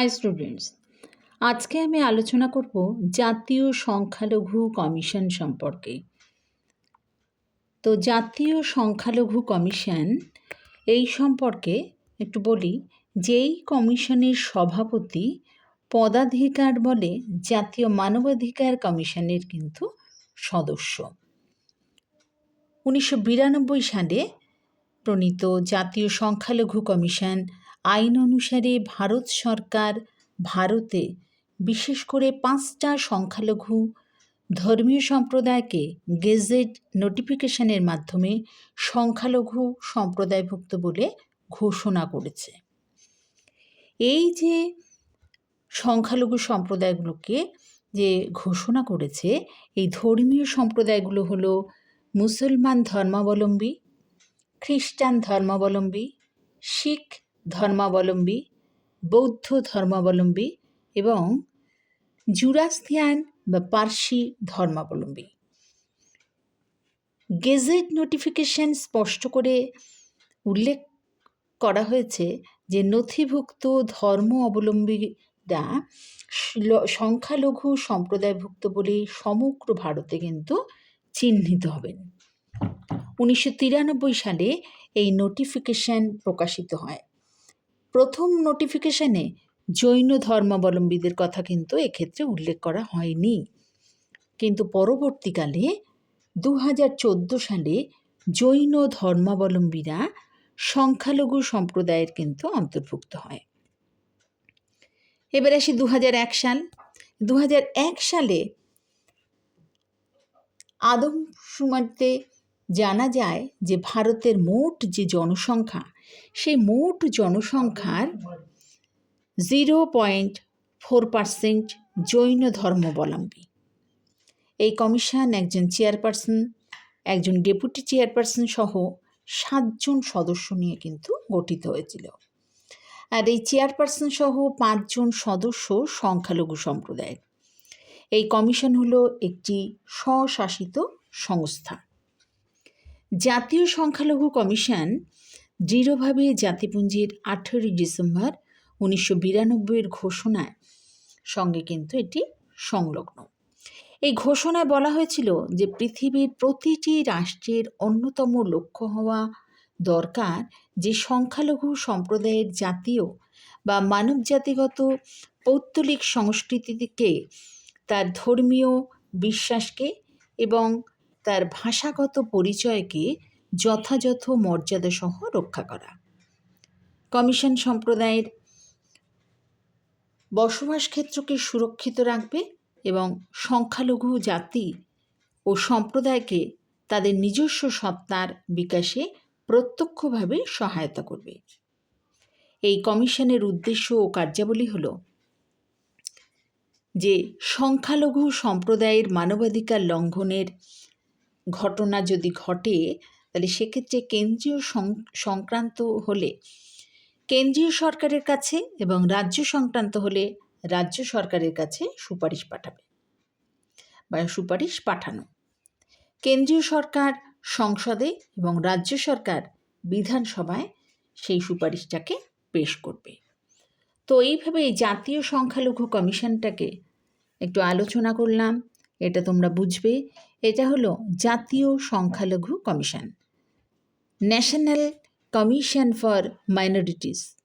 High students আজকে আমি আলোচনা করব জাতীয় সংখ্যালঘু কমিশন সম্পর্কে। তো জাতীয় সংখ্যালঘু কমিশন এই সম্পর্কে একটু বলি, যেই কমিশনের সভাপতি পদাধিকার বলে জাতীয় মানবাধিকার কমিশনের কিন্তু সদস্য। উনিশশো বিরানব্বই সালে প্রণীত জাতীয় সংখ্যালঘু কমিশন আইন অনুসারে ভারত সরকার ভারতে বিশেষ করে পাঁচটা সংখ্যালঘু ধর্মীয় সম্প্রদায়কে গেজেট নোটিফিকেশনের মাধ্যমে সংখ্যালঘু সম্প্রদায়ভুক্ত বলে ঘোষণা করেছে। এই যে সংখ্যালঘু সম্প্রদায়গুলোকে যে ঘোষণা করেছে, এই ধর্মীয় সম্প্রদায়গুলো হলো মুসলমান ধর্মাবলম্বী, খ্রিস্টান ধর্মাবলম্বী, শিখ ধর্মাবলম্বী, বৌদ্ধ ধর্মাবলম্বী এবং জুরাস্তিয়ান বা পার্সি ধর্মাবলম্বী। গেজেট নোটিফিকেশন স্পষ্ট করে উল্লেখ করা হয়েছে যে নথিভুক্ত ধর্ম অবলম্বীরা সংখ্যালঘু সম্প্রদায়ভুক্ত বলে সমগ্র ভারতে কিন্তু চিহ্নিত হবেন। উনিশশো তিরানব্বই সালে এই নোটিফিকেশন প্রকাশিত হয়। প্রথম নোটিফিকেশনে জৈন ধর্মাবলম্বীদের কথা কিন্তু এক্ষেত্রে উল্লেখ করা হয়নি। কিন্তু পরবর্তীকালে দু হাজার চোদ্দ সালে জৈন ধর্মাবলম্বীরা সংখ্যালঘু সম্প্রদায়ের কিন্তু অন্তর্ভুক্ত হয়। এবার আসি দু হাজার এক সাল। দু হাজার এক সালে আদমশুমারিতে জানা যায় যে ভারতের মোট যে জনসংখ্যা, সেই মোট জনসংখ্যার zero point four percent Jain ধর্মাবলম্বী। এই কমিশন একজন চেয়ারপারসন, একজন ডেপুটি চেয়ারপারসন সহ সাতজন সদস্য নিয়ে কিন্তু গঠিত হয়েছিল। আর এই চেয়ারপারসন সহ পাঁচজন সদস্য সংখ্যালঘু সম্প্রদায়ের। এই কমিশন হলো একটি স্বশাসিত সংস্থা। জাতীয় সংখ্যালঘু কমিশন দৃঢ়ভাবে জাতিপুঞ্জের আঠেরোই ডিসেম্বর উনিশশো বিরানব্বইয়ের ঘোষণায় সঙ্গে কিন্তু এটি সংলগ্ন। এই ঘোষণায় বলা হয়েছিল যে পৃথিবীর প্রতিটি রাষ্ট্রের অন্যতম লক্ষ্য হওয়া দরকার যে সংখ্যালঘু সম্প্রদায়ের জাতীয় বা মানবজাতিগত পৌত্তলিক সংস্কৃতিকে তার ধর্মীয় বিশ্বাসকে এবং তার ভাষাগত পরিচয়কে যথাযথ মর্যাদাসহ রক্ষা করা। কমিশন সম্প্রদায়ের বসবাস ক্ষেত্রকে সুরক্ষিত রাখবে এবং সংখ্যালঘু জাতি ও সম্প্রদায়কে তাদের নিজস্ব সত্তার বিকাশে প্রত্যক্ষভাবে সহায়তা করবে। এই কমিশনের উদ্দেশ্য ও কার্যাবলী হল যে, সংখ্যালঘু সম্প্রদায়ের মানবাধিকার লঙ্ঘনের ঘটনা যদি ঘটে, তাহলে সেক্ষেত্রে কেন্দ্রীয় সংক্রান্ত হলে কেন্দ্রীয় সরকারের কাছে এবং রাজ্য সংক্রান্ত হলে রাজ্য সরকারের কাছে সুপারিশ পাঠাবে বা সুপারিশ পাঠানো। কেন্দ্রীয় সরকার, সংসদে এবং রাজ্য সরকার বিধানসভায় সেই সুপারিশটাকে পেশ করবে। তো এইভাবে এই জাতীয় সংখ্যালঘু কমিশনটাকে একটু আলোচনা করলাম। এটা তোমরা বুঝবে। এটা হলো জাতীয় সংখ্যালঘু commission. National commission for minorities.